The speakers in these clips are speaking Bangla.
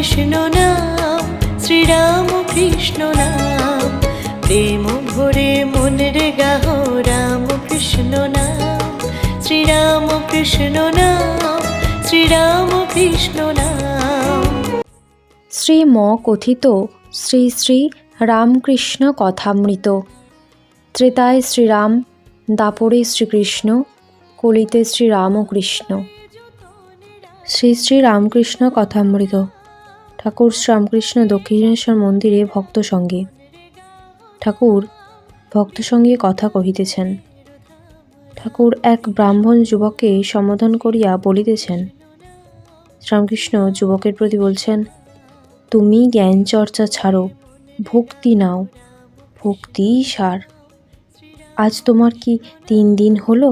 কৃষ্ণ নাম, শ্রীরাম কৃষ্ণ নাম। প্রেম ভরে মনের গাহ, রাম কৃষ্ণ নাম। শ্রীরাম কৃষ্ণ নাম, শ্রীরাম কৃষ্ণ নাম। শ্রীম কথিত শ্রী শ্রী রামকৃষ্ণ কথামৃত। ত্রেতায় শ্রীরাম, দাপরে শ্রীকৃষ্ণ, কলিতে শ্রীরামকৃষ্ণ। শ্রী শ্রী রামকৃষ্ণ কথামৃত। ঠাকুর শ্রীরামকৃষ্ণ দক্ষিণেশ্বর মন্দিরে ভক্ত সঙ্গে ঠাকুর ভক্ত সঙ্গে কথা কহিতেছেন। ঠাকুর এক ব্রাহ্মণ যুবককে সম্বোধন করিয়া বলিতেছেন, শ্রীরামকৃষ্ণ যুবকের প্রতি বলছেন, তুমি জ্ঞান চর্চা ছাড়ো, ভক্তি নাও ভক্তিই সার। আজ তোমার কি তিন দিন হলো?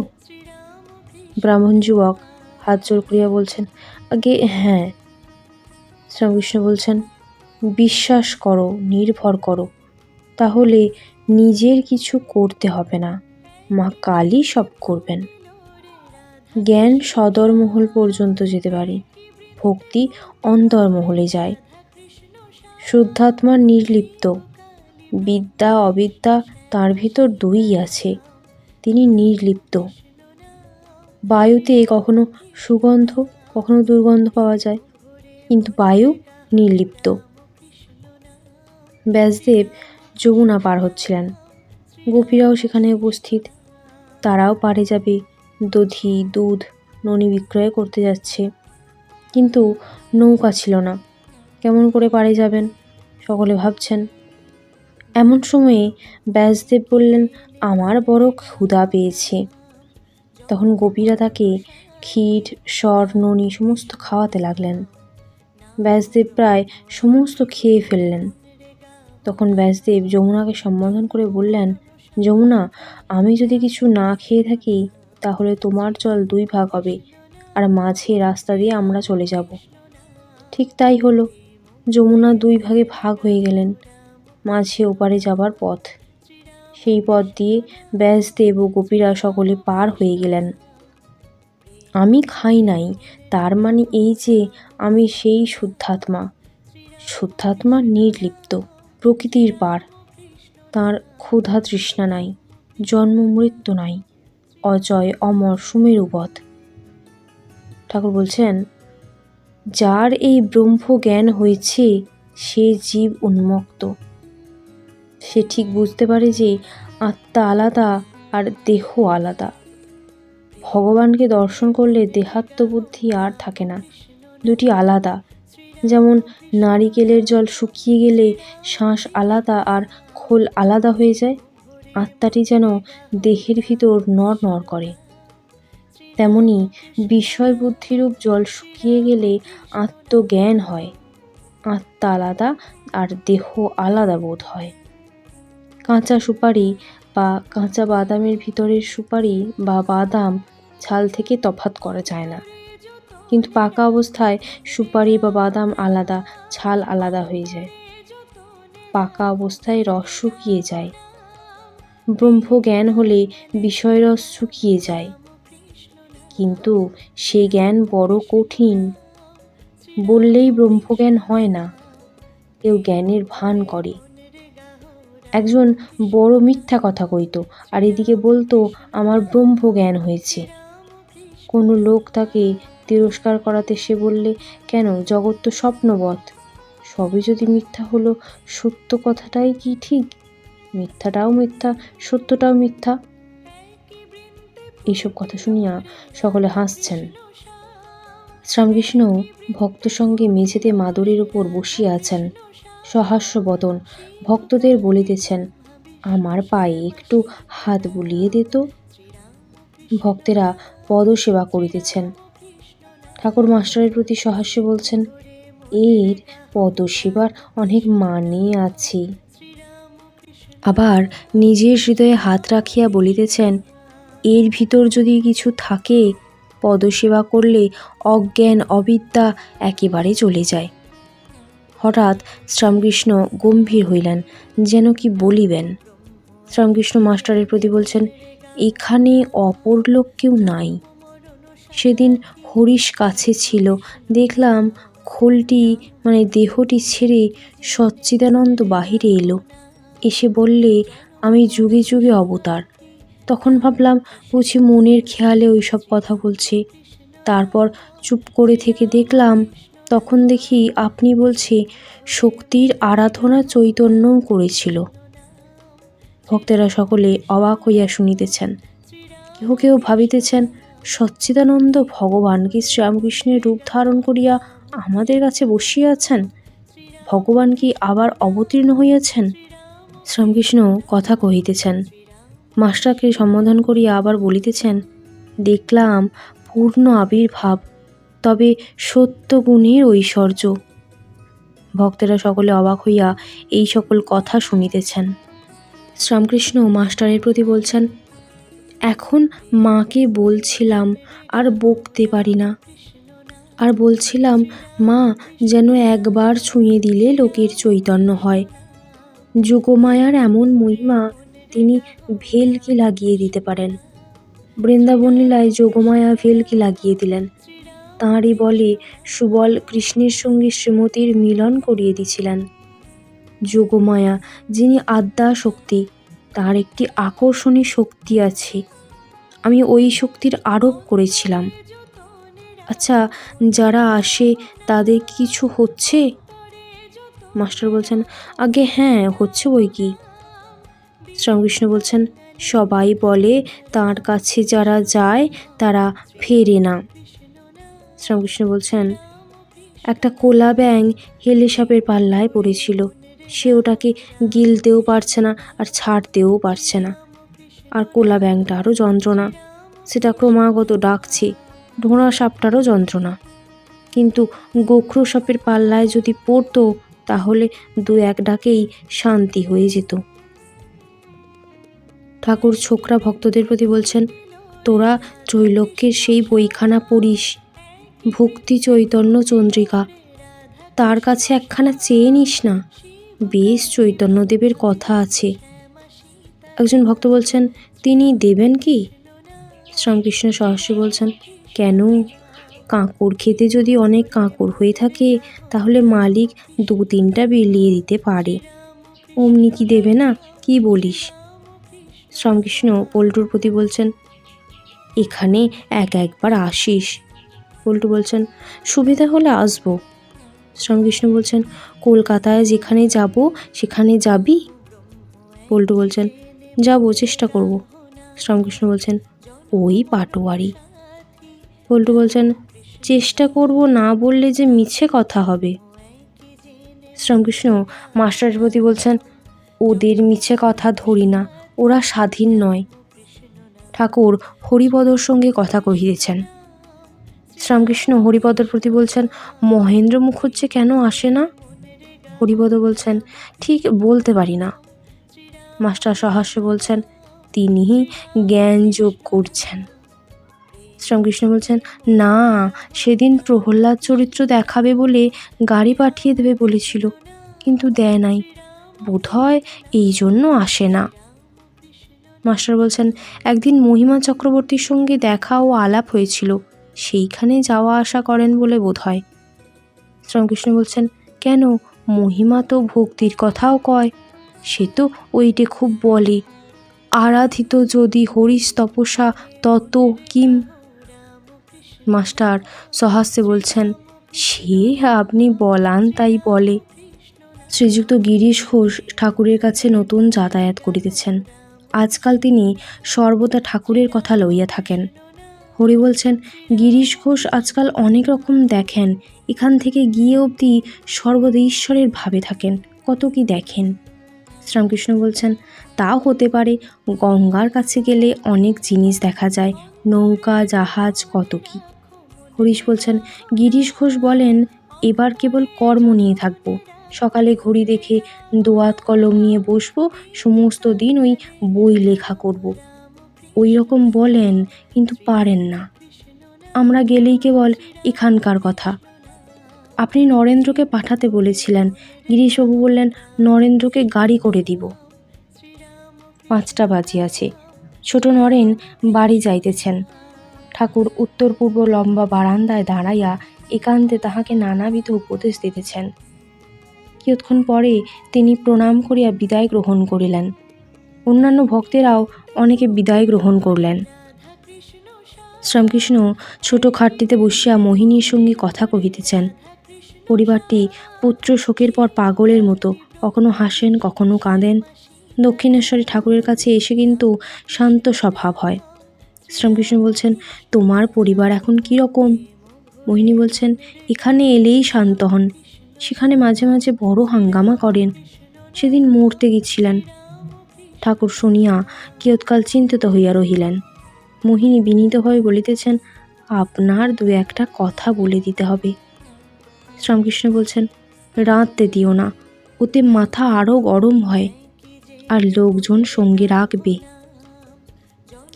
ব্রাহ্মণ যুবক হাত জোর করিয়া বলছেন, আগে হ্যাঁ শ্রীরামকৃষ্ণ বলছেন, বিশ্বাস করো, নির্ভর করো। তাহলে নিজের কিছু করতে হবে না। মা কালী সব করবেন। জ্ঞান সদরমহল পর্যন্ত যেতে পারে। ভক্তি অন্তর্মহলে যায়। শুদ্ধাত্মা নির্লিপ্ত। বিদ্যা, অবিদ্যা তার ভিতর দুই আছে। তিনি নির্লিপ্ত। বায়ুতে কখনো সুগন্ধ, কখনো দুর্গন্ধ পাওয়া যায়। কিন্তু বায়ু নির্লিপ্ত। ব্যাসদেব যমুনা পার হচ্ছিলেন। গোপীরাও সেখানে উপস্থিত। তারাও পারে যাবে। দধি, দুধ, ননি বিক্রয় করতে যাচ্ছে। কিন্তু নৌকা ছিল না। কেমন করে পারে যাবেন? সকলে ভাবছেন। এমন সময়ে ব্যাসদেব বললেন, আমার বড় ক্ষুধা পেয়েছে। তখন গোপীরা তাকে ক্ষীর, স্বর, ননি সমস্ত খাওয়াতে লাগলেন। ব্যাসদেব প্রায় সমস্ত খেয়ে ফেললেন। তখন ব্যাসদেব যমুনাকে সম্বোধন করে বললেন, যমুনা, আমি যদি কিছু না খেয়ে থাকি, তাহলে তোমার জল দুই ভাগ হবে, আর মাঝে রাস্তা দিয়ে আমরা চলে যাব। ঠিক তাই হলো। যমুনা দুই ভাগে ভাগ হয়ে গেলেন, মাঝে ওপারে যাবার পথ। সেই পথ দিয়ে ব্যাসদেব ও গোপীরা সকলে পার হয়ে গেলেন। আমি খাই নাই, তার মানে এই যে আমি সেই শুদ্ধাত্মা। শুদ্ধাত্মা নির্লিপ্ত, প্রকৃতির পার। তার ক্ষুধা তৃষ্ণা নাই, জন্ম মৃত্যু নাই, অজয় অমর সুমেরুবধ ঠাকুর বলছেন, যার এই ব্রহ্ম জ্ঞান হয়েছে, সে জীব উন্মুক্ত সে ঠিক বুঝতে পারে যে আত্মা আলাদা আর দেহ আলাদা। ভগবানকে দর্শন করলে দেহাত্মবুদ্ধি আর থাকে না। দুটি আলাদা। যেমন নারিকেলের জল শুকিয়ে গেলে শ্বাস আলাদা আর খোল আলাদা হয়ে যায়, আত্মাটি যেন দেহের ভিতর নর নড় করে। তেমনি বিষয় বুদ্ধিরূপ জল শুকিয়ে গেলে আত্মজ্ঞান হয়। আত্মা আলাদা আর দেহ আলাদা বোধ হয়। কাঁচা সুপারি বা কাঁচা বাদামের ভিতরের সুপারি বা বাদাম ছাল থেকে তফাত করা যায় না। কিন্তু পাকা অবস্থায় সুপারি বা বাদাম আলাদা, ছাল আলাদা হয়ে যায়। পাকা অবস্থায় রস শুকিয়ে যায়। ব্রহ্ম জ্ঞান হলে বিষয় রস শুকিয়ে যায়। কিন্তু সে জ্ঞান বড় কঠিন। বললেই ব্রহ্মজ্ঞান হয় না। কেউ জ্ঞানের ভান করে। একজন বড় মিথ্যা কথা কইত, আর এদিকে বলতো, আমার ব্রহ্ম জ্ঞান হয়েছে। কোনো লোক তাকে তিরস্কার করাতে সে বললে, কেন, জগৎ তো স্বপ্নবৎ। সবই যদি মিথ্যা হলো, সত্য কথাটাই কি ঠিক? মিথ্যাটাও মিথ্যা, সত্যটাও মিথ্যা? এইসব কথা শুনিয়া সকলে হাসছেন। শ্রীরামকৃষ্ণ ভক্ত সঙ্গে মেঝেতে মাদুরের উপর বসিয়া আছেন। সহাস্য বদন। ভক্তদের বলিতেছেন, আমার পায়ে একটু হাত বুলিয়ে দিত ভক্তেরা পদসেবা করিতেছেন। ঠাকুর মাস্টারের প্রতি সহাস্যে বলছেন, এর পদসেবার অনেক মানে আছে। আবার নিজের হৃদয়ে হাত রাখিয়া বলিতেছেন, এর ভিতর যদি কিছু থাকে, পদসেবা করলে অজ্ঞান অবিদ্যা একেবারে চলে যায়। হঠাৎ শ্রীরামকৃষ্ণ গম্ভীর হইলেন, যেন কি বলিবেন। শ্রীরামকৃষ্ণ মাস্টারের প্রতি বলছেন, এখানে অপর লোক কেউ নাই। সেদিন হরিশ কাছে ছিল, দেখলাম খোলটি মানে দেহটি ছেড়ে সচ্চিদানন্দ বাহিরে এলো। এসে বললে, আমি যুগে যুগে অবতার। তখন ভাবলাম, বুঝি মনের খেয়ালে ওই সব কথা বলছে। তারপর চুপ করে থেকে দেখলাম তখন দেখি আপনি বলছে, শক্তির আরাধনা চৈতন্যও করেছিল। ভক্তেরা সকলে অবাক হইয়া শুনিতেছেন। কেহ কেউ ভাবিতেছেন, সচ্চিদানন্দ ভগবান কি শ্রীরামকৃষ্ণের রূপ ধারণ করিয়া আমাদের কাছে বসিয়া আছেন? ভগবান কি আবার অবতীর্ণ হইয়াছেন? শ্রীরামকৃষ্ণ কথা কহিতেছেন। মাস্টারকে সম্বোধন করিয়া আবার বলিতেছেন, দেখলাম পূর্ণ আবির্ভাব তবে সত্য গুণের ঐশ্বর্য। ভক্তেরা সকলে অবাক হইয়া এই সকল কথা শুনিতেছেন। শ্রীরামকৃষ্ণ মাস্টারের প্রতি বলছেন, এখন মাকে বলছিলাম, আর বকতে পারি না। আর বলছিলাম, মা, যেন একবার ছুঁয়ে দিলে লোকের চৈতন্য হয়। যোগমায়ার এমন মহিমা, তিনি ভেলকি লাগিয়ে দিতে পারেন। বৃন্দাবন লীলায় যোগমায়া ভেলকি লাগিয়ে দিলেন। তাঁরই বলে সুবল কৃষ্ণের সঙ্গে শ্রীমতীর মিলন করিয়ে দিছিলেন। যোগমায়া, যিনি আদ্যা শক্তি তার একটি আকর্ষণী শক্তি আছে। আমি ওই শক্তির আরোপ করেছিলাম। আচ্ছা যারা আসে, তাদের কিছু হচ্ছে? মাস্টার বলছেন, আগে হ্যাঁ হচ্ছে বই কি? শ্রীরামকৃষ্ণ বলছেন, সবাই বলে, তার কাছে যারা যায়, তারা ফেরে না। শ্রীরামকৃষ্ণ বলছেন, একটা কোলা ব্যাং হেলে সাপের পাল্লায় পড়েছিল। সে ওটাকে গিলতেও পারছে না আর ছাড়তেও পারছে না। আর কোলা ব্যাংটারও যন্ত্রণা। সেটা ক্রমাগত ডাকছে। ঢোঁড়া সাপটারও যন্ত্রণা। কিন্তু গোখরো সাপের পাল্লায় যদি পড়তো, তাহলে দু এক ডাকেই শান্তি হয়ে যেত। ঠাকুর ছোকরা ভক্তদের প্রতি বলছেন, তোরা ত্রৈলোক্যের সেই বইখানা পড়িস। ভক্তি চৈতন্য চন্দ্রিকা। তার কাছে একখানা চেয়ে নিস না। বেশ চৈতন্যদেবের কথা আছে। একজন ভক্ত বলছেন, তিনি দেবেন কি? শ্রীরামকৃষ্ণ সহস্রী বলছেন, কেন? কাঁকড় খেতে যদি অনেক কাঁকড় হয়ে থাকে, তাহলে মালিক দু তিনটা বিলিয়ে দিতে পারে। অমনি কি দেবে না? কি বলিস? শ্রীরামকৃষ্ণ পল্টুর প্রতি বলছেন, এখানে এক একবার আসিস। পল্টু বলছেন, সুবিধা হলে আসব। শ্রীরামকৃষ্ণ বলছেন, কলকাতায় যেখানে যাব, সেখানে যাবি? পল্টু বলছেন, যাব, চেষ্টা করব। শ্রীরামকৃষ্ণ বলছেন, ওই পাটোয়ারি। পল্টু বলছেন, চেষ্টা করব না বললে যে মিছে কথা হবে। শ্রীরামকৃষ্ণ মাস্টারের প্রতি বলছেন, ওদের মিছে কথা ধরি না, ওরা স্বাধীন নয়। ঠাকুর হরিপদর সঙ্গে কথা কহিয়েছেন। শ্রীরামকৃষ্ণ হরিপদর প্রতি বলছেন, মহেন্দ্র মুখুজ্জে কেন আসে না? হরিপদ বলছেন, ঠিক বলতে পারি না। মাস্টার সহাস্য বলছেন তিনি জ্ঞান যোগ করছেন। শ্রীরামকৃষ্ণ বলছেন, না, সেদিন প্রহ্লাদ চরিত্র দেখাবে বলে গাড়ি পাঠিয়ে দেবে বলেছিল, কিন্তু দেয় নাই। বোধ হয় এই জন্য আসে না। মাস্টার বলছেন, একদিন মহিমা চক্রবর্তীর সঙ্গে দেখা ও আলাপ হয়েছিল। সেইখানে যাওয়া আসা করেন বলে বোধ হয় শ্রীরামকৃষ্ণ বলছেন, কেন? মহিমা তো ভক্তির কথাও কয়। সে তো ওইটে খুব বলে। আরাধিত যদি হরিশ তপসা তত কিম? মাস্টার সহাস্যে বলছেন, সে আপনি বলান তাই বলে। শ্রীযুক্ত গিরিশ ঘোষ ঠাকুরের কাছে নতুন যাতায়াত করিতেছেন। আজকাল তিনি সর্বদা ঠাকুরের কথা লইয়া থাকেন। হরি বলছেন, গিরিশ ঘোষ আজকাল অনেক রকম দেখেন। এখান থেকে গিয়ে অবধি সর্বদা ঈশ্বরের ভাবে থাকেন, কত কি দেখেন? শ্রীরামকৃষ্ণ বলছেন তাও হতে পারে, গঙ্গার কাছে গেলে অনেক জিনিস দেখা যায়, নৌকা, জাহাজ, কত কি। হরিশ বলছেন, গিরিশ ঘোষ বলেন, এবার কেবল কর্ম নিয়ে থাকব। সকালে ঘড়ি দেখে দোয়াত কলম নিয়ে বসবো, সমস্ত দিন ওই বই লেখা করব। ওই রকম বলেন, কিন্তু পারেন না। আমরা গেলেই কেবল এখানকার কথা। আপনি নরেন্দ্রকে পাঠাতে বলেছিলেন। গিরিশবাবু বললেন, নরেন্দ্রকে গাড়ি করে দিব। পাঁচটা বাজিয়াছে। ছোট নরেন বাড়ি যাইতেছেন। ঠাকুর উত্তর পূর্ব লম্বা বারান্দায় দাঁড়াইয়া একান্তে তাহাকে নানাবিধ উপদেশ দিতেছেন। কিয়ৎক্ষণ পরে তিনি প্রণাম করিয়া বিদায় গ্রহণ করিলেন। অন্যান্য ভক্তেরাও অনেকে বিদায় গ্রহণ করলেন। শ্রীরামকৃষ্ণ ছোট খাটটিতে বসিয়া মোহিনীর সঙ্গে কথা কহিতেছেন, পরিবারটি পুত্র শোকের পর পাগলের মতো, কখনো হাসেন, কখনো কাঁদেন। দক্ষিণেশ্বরী ঠাকুরের কাছে এসে কিন্তু শান্ত স্বভাব হয়। শ্রীরামকৃষ্ণ বলছেন, তোমার পরিবার এখন কী রকম? মোহিনী বলছেন, এখানে এলেই শান্ত হন। সেখানে মাঝে মাঝে বড় হাঙ্গামা করেন। সেদিন মরতে গেছিলেন। ঠাকুর শুনিয়া কিয়ৎকাল চিন্তিত হইয়া রহিলেন। মোহিনী বিনীতভাবে বলিতেছেন, আপনার দু একটা কথা বলে দিতে হবে। শ্রীরামকৃষ্ণ বলছেন, রাঁধতে দিও না, ওতে মাথা আরও গরম হয় আর লোকজন সঙ্গে রাখবে।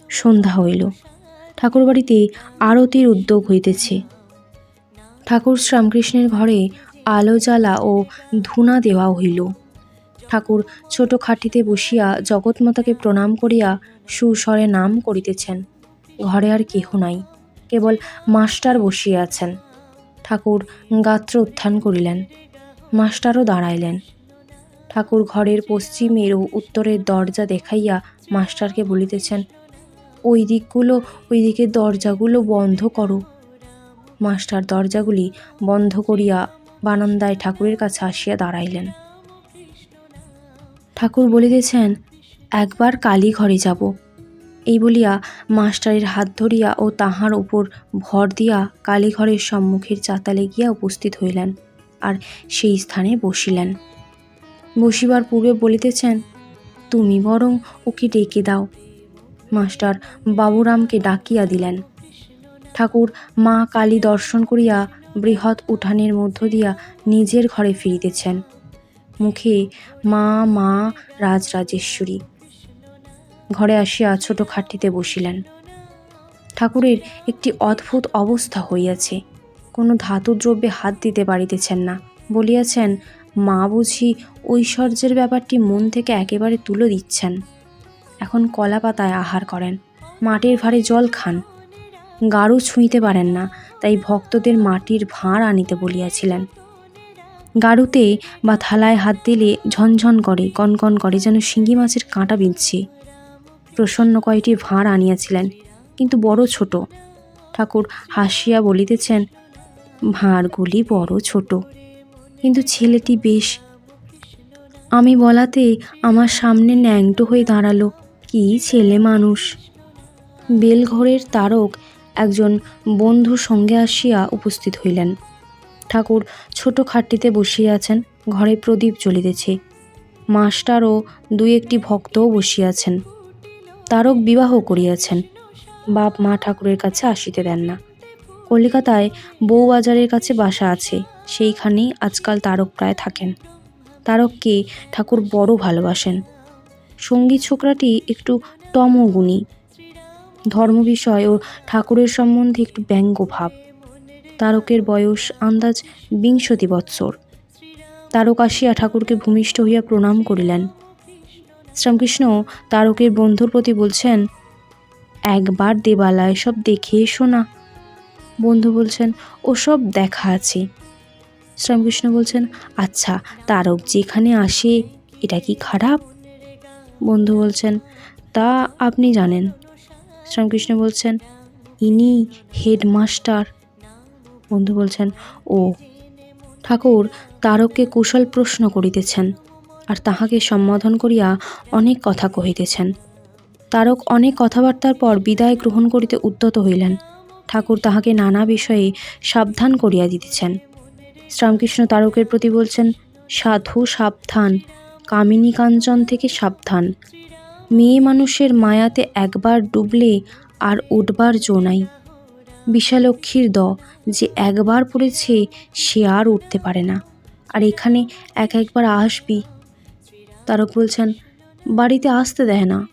সন্ধ্যা হইল। ঠাকুরবাড়িতে আরতির উদ্যোগ হইতেছে। ঠাকুর শ্রীরামকৃষ্ণের ঘরে আলো জ্বালা ও ধুনা দেওয়া হইল। ঠাকুর ছোট খাটিতে বসিয়া জগৎমাতাকে প্রণাম করিয়া সুস্বরে নাম করিতেছেন। ঘরে আর কেহ নাই, কেবল মাস্টার বসিয়া আছেন। ঠাকুর গাত্র উত্থান করিলেন, মাস্টারও দাঁড়াইলেন। ঠাকুর ঘরের পশ্চিমের ও উত্তরের দরজা দেখাইয়া মাস্টারকে বলিতেছেন, ওই দিকগুলো, ওই দিকের দরজাগুলো বন্ধ করো। মাস্টার দরজাগুলি বন্ধ করিয়া বারান্দায় ঠাকুরের কাছে আসিয়া দাঁড়াইলেন। ঠাকুর বলিতেছেন একবার কালী ঘরে যাব। এই বলিয়া মাস্টারের হাত ধরিয়া ও তাহার উপর ভর দিয়া কালীঘরের সম্মুখের চাতালে গিয়া উপস্থিত হইলেন আর সেই স্থানে বসিলেন। বসিবার পূর্বে বলিতেছেন, তুমি বরং ওকে ডেকে দাও। মাস্টার বাবুরামকে ডাকিয়া দিলেন। ঠাকুর মা কালী দর্শন করিয়া বৃহৎ উঠানের মধ্য দিয়া নিজের ঘরে ফিরিতেছেন। মুখে, মা মা রাজরাজেশ্বরী ঘরে আসিয়া ছোট খাটটিতে বসিলেন। ঠাকুরের একটি অদ্ভুত অবস্থা হইয়াছে। কোনো ধাতু দ্রব্যে হাত দিতে পারিতেছেন না। বলিয়াছেন, মা বুঝি ঐশ্বর্যের ব্যাপারটি মন থেকে একেবারে তুলে দিচ্ছেন। এখন কলা পাতায় আহার করেন। মাটির ভারে জল খান। গাড়ু ছুঁইতে পারেন না, তাই ভক্তদের মাটির ভাঁড় আনিতে বলিয়াছিলেন। গাড়ুতে বা থালায় হাত দিলে ঝনঝন করে, কনকন করে, যেন শিঙ্গি মাছের কাঁটা বিঁধছে। প্রসন্ন কয়টি ভাঁড় আনিয়াছিলেন, কিন্তু বড় ছোট। ঠাকুর হাসিয়া বলিতেছেন ভাঁড়গুলি বড় ছোট, কিন্তু ছেলেটি বেশ। আমি বলাতে আমার সামনে ন্যাংটো হয়ে দাঁড়াল, কি ছেলে মানুষ? বেলঘরের তারক একজন বন্ধুর সঙ্গে আসিয়া উপস্থিত হইলেন। ঠাকুর ছোট খাটটিতে বসিয়া আছেন, ঘরে প্রদীপ জ্বলিতেছে। মাস্টার ও দুই একটি ভক্তও বসিয়াছেন তারক বিবাহ করিয়াছেন। বাপ মা ঠাকুরের কাছে আসিতে দেন না। কলিকাতায় বউবাজারের কাছে বাসা আছে, সেইখানেই আজকাল তারক প্রায় থাকেন। তারককে ঠাকুর বড় ভালোবাসেন। সঙ্গী ছোকরাটি একটু তমগুণী। ধর্ম বিষয় ও ঠাকুরের সম্বন্ধে একটু ব্যঙ্গ ভাব তারকের বয়স আন্দাজ বিংশতি বৎসর। তারক আসিয়া ঠাকুরকে ভূমিষ্ঠ হইয়া প্রণাম করিলেন। শ্রীরামকৃষ্ণ তারকের বন্ধুর প্রতি বলছেন, একবার দেবালয় সব দেখে এসো না। বন্ধু বলছেন, ওসব দেখা আছে। শ্রীরামকৃষ্ণ বলছেন আচ্ছা তারক যেখানে আসে, এটা কি খারাপ? বন্ধু বলছেন, তা আপনি জানেন। শ্রীরামকৃষ্ণ বলছেন, ইনি হেডমাস্টার। বন্ধু বলছেন, ও, ঠাকুর, তারককে কুশল প্রশ্ন করিতেছেন আর তাহাকে সম্বোধন করিয়া অনেক কথা কহিতেছেন। তারক অনেক কথাবার্তার পর বিদায় গ্রহণ করিতে উদ্যত হইলেন। ঠাকুর তাহাকে নানা বিষয়ে সাবধান করিয়া দিতেছেন। শ্রীরামকৃষ্ণ তারকের প্রতি বলছেন, সাধু সাবধান, কামিনী কাঞ্চন থেকে সাবধান। মেয়ে মানুষের মায়াতে একবার ডুবলে আর উঠবার জো নাই। বিশালক্ষীর দ যে একবার পড়েছে সে আর উঠতে পারে না। আর এখানে এক একবার আসবি। তারক বলছেন, বাড়িতে আসতে দেয় না।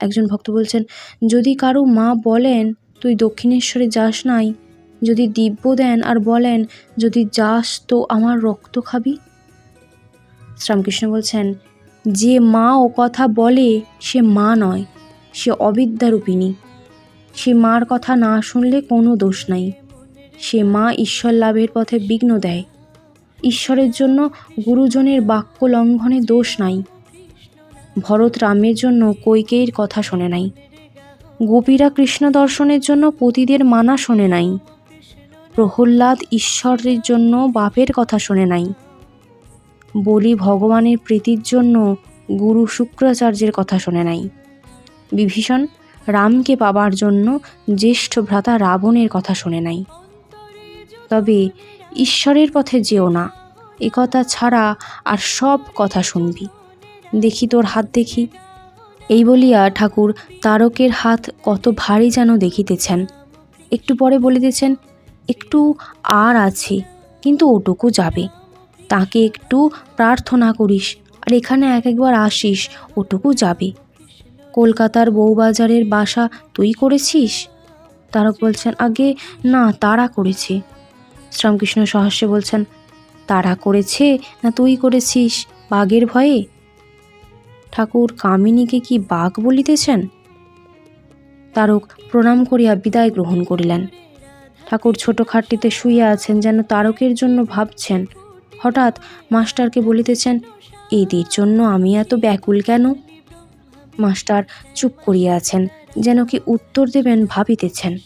একজন ভক্ত বলছেন, যদি কারও মা বলেন, তুই দক্ষিণেশ্বরে যাস নাই। যদি দিব্য দেন আর বলেন, যদি যাস তো আমার রক্ত খাবি। শ্রীরামকৃষ্ণ বলছেন, যে মা ও কথা বলে, সে মা নয়, সে অবিদ্যারূপিণী। সে মার কথা না শুনলে কোনো দোষ নাই। সে মা ঈশ্বর লাভের পথে বিঘ্ন দেয়। ঈশ্বরের জন্য গুরুজনের বাক্য লঙ্ঘনে দোষ নাই। ভরত রামের জন্য কৈকেয়ীর কথা শোনে নাই। গোপীরা কৃষ্ণ দর্শনের জন্য পতিদের মানা শোনে নাই। প্রহ্লাদ ঈশ্বরের জন্য বাপের কথা শোনে নাই। বলি ভগবানের প্রীতির জন্য গুরু শুক্রাচার্যের কথা শোনে নাই। বিভীষণ রামকে পাবার জন্য জ্যেষ্ঠ ভ্রাতা রাবণের কথা শোনে নাই। তবে ঈশ্বরের পথে যেও না একথা ছাড়া আর সব কথা শুনবি। দেখি তোর হাত দেখি। এই বলিয়া ঠাকুর তারকের হাত কত ভারী যেন দেখিতেছেন। একটু পরে বলিতেছেন, একটু আর আছে, কিন্তু ওটুকু যাবে। তাকে একটু প্রার্থনা করিস, আর এখানে এক একবার আসিস, ওটুকু যাবে। কলকাতার বউবাজারের বাসা তুই করেছিস? তারক বলছেন, আগে না, তারা করেছে। শ্রীরামকৃষ্ণ সহাস্যে বলছেন, তারা করেছে না তুই করেছিস বাঘের ভয়ে? ঠাকুর কামিনীকে কি বাঘ বলিতেছেন? তারক প্রণাম করিয়া বিদায় গ্রহণ করিলেন। ঠাকুর ছোট খাটটিতে শুইয়া আছেন যেন তারকের জন্য ভাবছেন। হঠাৎ মাস্টারকে বলিতেছেন, এদের জন্য আমি এত ব্যাকুল কেন? মাস্টার চুপ করিয়া আছেন, যেন কি উত্তর দেবেন ভাবিতেছেন।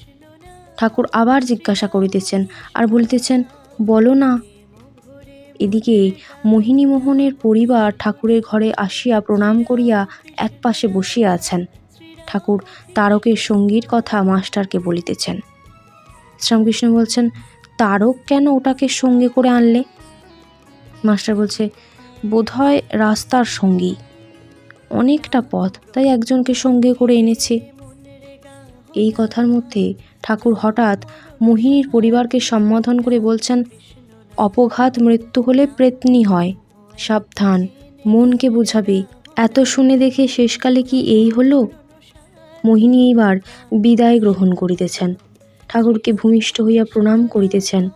ঠাকুর আবার জিজ্ঞাসা করিতেছেন, আর বলিতেছেন, বলো না। এদিকে মোহিনীমোহনের পরিবার ঠাকুরের ঘরে আসিয়া প্রণাম করিয়া একপাশে বসিয়া আছেন। ঠাকুর তারকের সঙ্গীর কথা মাস্টারকে বলিতেছেন। শ্রীরামকৃষ্ণ বলছেন, তারক কেন ওটাকে সঙ্গে করে আনলে? মাস্টার বলছে, বোধহয় রাস্তার সঙ্গী। অনেকটা পথ, তাই একজনকে সঙ্গে করে এনেছে। এই কথার মধ্যে ঠাকুর হঠাৎ মোহিনীর পরিবারকে সম্বোধন করে বলছেন, অপঘাত মৃত্যু হলে প্রেতনি হয়। সাবধান, মনকে বুঝাবে। এত শুনে দেখে শেষকালে কি এই হলো? মোহিনী এইবার বিদায় গ্রহণ করিতেছেন। ঠাকুরকে ভূমিষ্ঠ হইয়া প্রণাম করিতেছেন।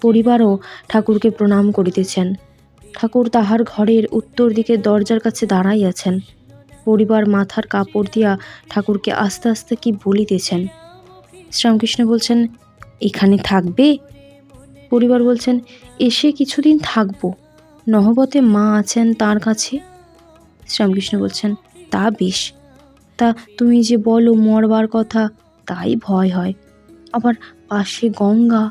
পরিবারও ঠাকুরকে প্রণাম করিতেছেন। ঠাকুর তাহার ঘরের উত্তর দিকে দরজার কাছে দাঁড়াইয়াছেন। পরিবার মাথার কাপড় দিয়া ঠাকুরকে আস্তে আস্তে কি বলিতেছেন? শ্রীরামকৃষ্ণ বলছেন, এখানে থাকবে? পরিবার বলছেন, এসে কিছুদিন থাকব। নহবতে মা আছেন তার কাছে? শ্রীরামকৃষ্ণ বলছেন, তা বেশ। তা তুমি যে বলো মরবার কথা, তাই ভয় হয়। আবার পাশে গঙ্গা